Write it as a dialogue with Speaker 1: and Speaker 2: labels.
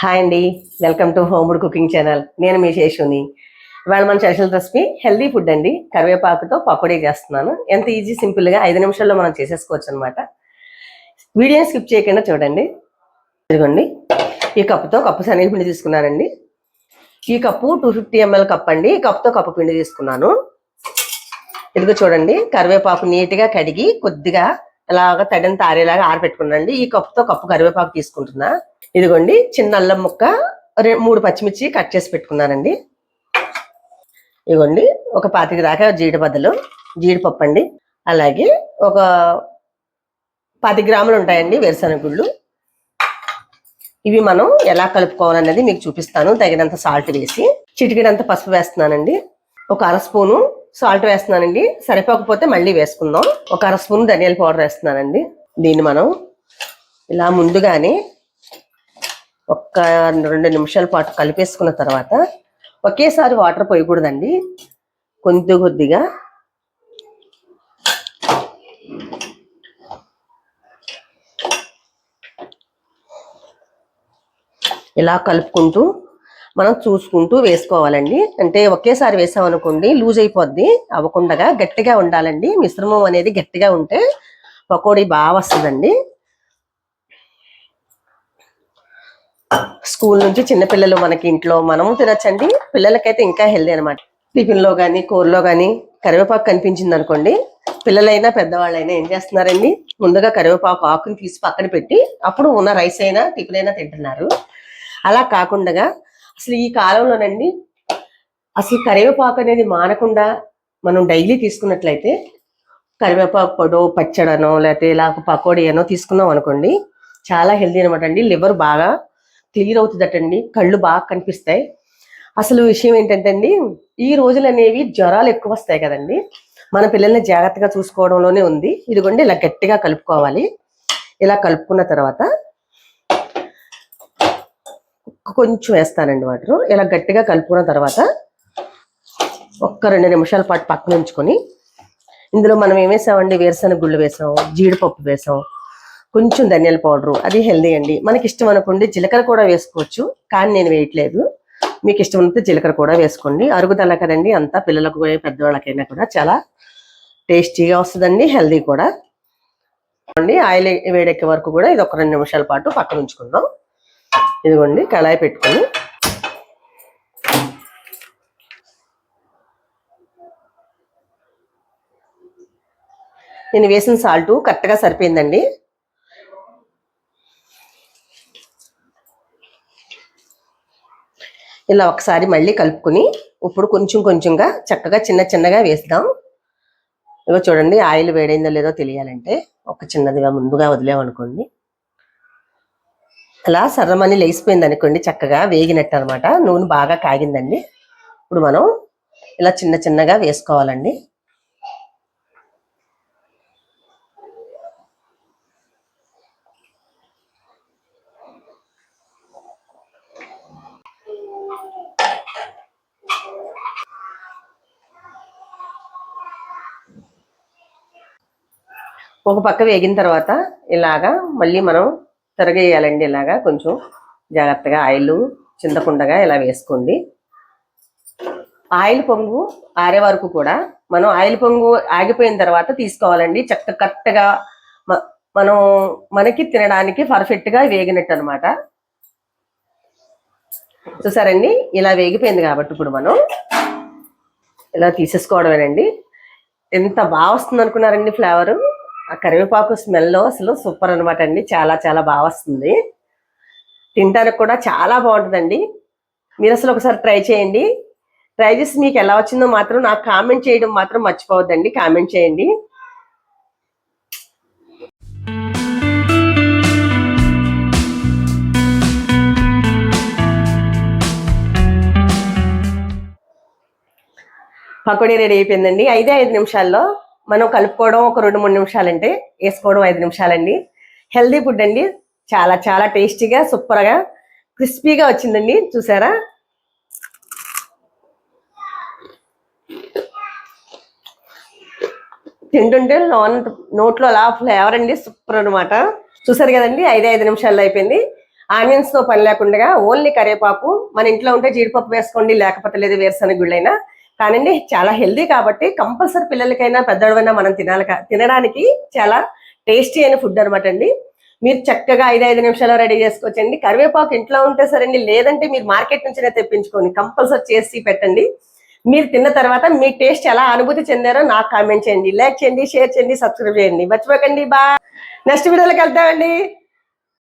Speaker 1: Hi అండి. Welcome to Homewood cooking channel. నేను మీ శేషుని. ఇవాళ మన స్పెషల్ రెసిపీ హెల్దీ ఫుడ్ అండి. కరివేపాకుతో పకోడీ చేస్తున్నాను. ఎంత ఈజీ సింపుల్గా ఐదు నిమిషాల్లో మనం చేసేసుకోవచ్చు అనమాట వీడియోని స్కిప్ చేయకుండా చూడండి. ఇదిగోండి. ఈ కప్పుతో కప్పు శనగపిండి తీసుకున్నానండి. ఈ cup two fifty ml cup అండి. ఈ కప్పుతో కప్పు పిండి తీసుకున్నాను. ఇదిగో చూడండి. కరివేపాకు నీట్గా కడిగి కొద్దిగా ఇలాగ తడిని తారేలాగా ఆరబెట్టుకున్నాండి ఈ కప్పుతో కప్పు కరివేపాకు తీసుకుంటున్నా. ఇదిగోండి చిన్న అల్లం ముక్క మూడు పచ్చిమిర్చి కట్ చేసి పెట్టుకున్నానండి. ఇదిగోండి ఒక పాతిక దాకా జీడిపద్దలు జీడిపప్పు అండి. అలాగే ఒక పది గ్రాములు ఉంటాయండి వేరుశనగ గుళ్ళు ఇవి మనం ఎలా కలుపుకోవాలన్నది మీకు చూపిస్తాను తగినంత సాల్ట్ వేసి. చిటికెడంత పసుపు వేస్తున్నానండి. ఒక అర స్పూను సాల్ట్ వేస్తున్నానండి. సరిపోకపోతే మళ్ళీ వేసుకుందాం. ఒక అర స్పూన్ ధనియాల పౌడర్ వేస్తున్నానండి. దీన్ని మనం ఇలా ముందుగానే ఒక్క రెండు నిమిషాల పాటు కలిపేసుకున్న తర్వాత ఒకేసారి వాటర్ పోయకూడదండి. కొద్ది కొద్దిగా. ఇలా కలుపుకుంటూ మనం చూసుకుంటూ వేసుకోవాలండి. అంటే ఒకేసారి వేసామనుకోండి లూజ్ అయిపోద్ది. అవ్వకుండా గట్టిగా ఉండాలండి. మిశ్రమం అనేది గట్టిగా ఉంటే పకోడీ బాగా వస్తుందండి. స్కూల్ నుంచి చిన్నపిల్లలు మనకి ఇంట్లో మనము తినచ్చండి. పిల్లలకైతే ఇంకా హెల్దీ అనమాట టిఫిన్లో కానీ కూరలో కానీ కరివేపాకు కనిపించింది అనుకోండి. పిల్లలైనా పెద్దవాళ్ళైనా ఏం చేస్తున్నారండి? ముందుగా కరివేపాకు ఆకుని తీసి పక్కన పెట్టి అప్పుడు ఉన్న రైస్ అయినా టిఫిన్ అయినా తింటున్నారు. అలా కాకుండా అసలు ఈ కాలంలోనండి అసలు కరివేపాకు అనేది మానకుండా మనం డైలీ తీసుకున్నట్లయితే కరివేపాకు పొడో పచ్చడనో లేకపోతే ఇలా పకోడీ అనో తీసుకున్నాం అనుకోండి చాలా హెల్దీ అనమాట అండి. లివర్ బాగా క్లియర్ అవుతుందటండి. కళ్ళు బాగా కనిపిస్తాయి. అసలు విషయం ఏంటంటే అండి ఈ రోజులు అనేవి జ్వరాలు ఎక్కువ వస్తాయి కదండి. మన పిల్లల్ని జాగ్రత్తగా చూసుకోవడంలోనే ఉంది. ఇదిగోండి ఇలా గట్టిగా కలుపుకోవాలి. ఇలా కలుపుకున్న తర్వాత కొంచెం వేస్తానండి వాటర్. ఇలా గట్టిగా కలుపుకున్న తర్వాత ఒక్క రెండు నిమిషాల పాటు పక్కన ఉంచుకొని ఇందులో మనం ఏం వేసామండి? వేరుశనగ గుళ్ళు వేసాం జీడిపప్పు వేసాం కొంచెం ధనియాల పౌడరు అది హెల్దీ అండి. మనకి ఇష్టం అనుకోండి జీలకర్ర కూడా వేసుకోవచ్చు కానీ నేను వేయట్లేదు. మీకు ఇష్టం ఉంటే జీలకర్ర కూడా వేసుకోండి. అరుగుదల కదండి అంతా పిల్లలకు పెద్దవాళ్ళకైనా కూడా చాలా టేస్టీగా వస్తుందండి హెల్దీ కూడా. అండి ఆయిల్ వేడెక్కే వరకు కూడా ఇది ఒక రెండు నిమిషాల పాటు పక్కన ఉంచుకుందాం. ఇదిగోండి కళాయి పెట్టుకొని. నేను వేసిన సాల్ట్ కరెక్ట్గా సరిపోయిందండి. ఇలా ఒకసారి మళ్ళీ కలుపుకొని ఇప్పుడు కొంచెం కొంచెంగా చక్కగా చిన్న చిన్నగా వేస్తాం. ఇగో చూడండి ఆయిల్ వేడైందో లేదో తెలియాలంటే ఒక చిన్నదిగా ముందుగా వదిలేమనుకోండి అలా సర్రమని లేచిపోయింది అనుకోండి చక్కగా వేగినట్టు అనమాట నూనె బాగా కాగిందండి. ఇప్పుడు మనం ఇలా చిన్న చిన్నగా వేసుకోవాలండి. ఒక పక్క వేగిన తర్వాత ఇలాగా మళ్ళీ మనం తిరగేయాలండి ఇలాగా కొంచెం జాగ్రత్తగా ఆయిల్ చింతకుండగా ఇలా వేసుకోండి. ఆయిల్ పొంగు ఆరే వరకు కూడా మనం ఆయిల్ పొంగు ఆగిపోయిన తర్వాత తీసుకోవాలండి. చక్క కరెక్ట్గా మనం మనకి తినడానికి పర్ఫెక్ట్గా వేగినట్టు అనమాట చూసారండి? ఇలా వేగిపోయింది కాబట్టి ఇప్పుడు మనం ఇలా తీసేసుకోవడమేనండి. ఎంత బాగా వస్తుంది అనుకున్నారండి ఫ్లేవర్? ఆ కరివేపాకు స్మెల్ అసలు సూపర్ అనమాట అండి. చాలా చాలా బాగా వస్తుంది. తినడానికి కూడా చాలా బాగుంటుందండి. మీరు అసలు ఒకసారి ట్రై చేయండి. ట్రై చేసి మీకు ఎలా వచ్చిందో మాత్రం నాకు కామెంట్ చేయడం మాత్రం మర్చిపోవద్దండి. కామెంట్ చేయండి. పకోడీ రెడీ అయిపోయిందండి. ఐదే ఐదు నిమిషాల్లో మనం కలుపుకోవడం ఒక రెండు మూడు నిమిషాలంటే వేసుకోవడం ఐదు నిమిషాలండి. హెల్దీ ఫుడ్ అండి. చాలా చాలా టేస్టీగా సూపర్గా క్రిస్పీగా వచ్చిందండి. చూసారా? తింటుంటే లోన్ నోట్లో అలా ఫ్లేవర్ అండి. సూపర్ అనమాట చూసారు కదండి? ఐదు ఐదు నిమిషాల్లో అయిపోయింది. ఆనియన్స్తో పని లేకుండా ఓన్లీ కరివేపాకు మన ఇంట్లో ఉంటే జీడిపప్పు వేసుకోండి లేకపోతే లేదు వేరుశనగ గుళ్ళైనా. కానండి చాలా హెల్దీ కాబట్టి కంపల్సరీ పిల్లలకైనా పెద్దవాళ్ళైనా మనం తినాలి తినడానికి చాలా టేస్టీ అయిన ఫుడ్ అనమాట అండి. మీరు చక్కగా ఐదు ఐదు నిమిషాల్లో రెడీ చేసుకోవచ్చండి. కరివేపాకు ఇంట్లో ఉంటే సరేండి లేదంటే మీరు మార్కెట్ నుంచినే తెప్పించుకోండి కంపల్సరీ చేసి పెట్టండి. మీరు తిన్న తర్వాత మీ టేస్ట్ ఎలా అనుభూతి చెందారో నాకు కామెంట్ చేయండి. లైక్ చేయండి షేర్ చేయండి సబ్స్క్రైబ్ చేయండి. మర్చిపోకండి బా నెక్స్ట్ వీడియోలోకి వెళ్తామండి.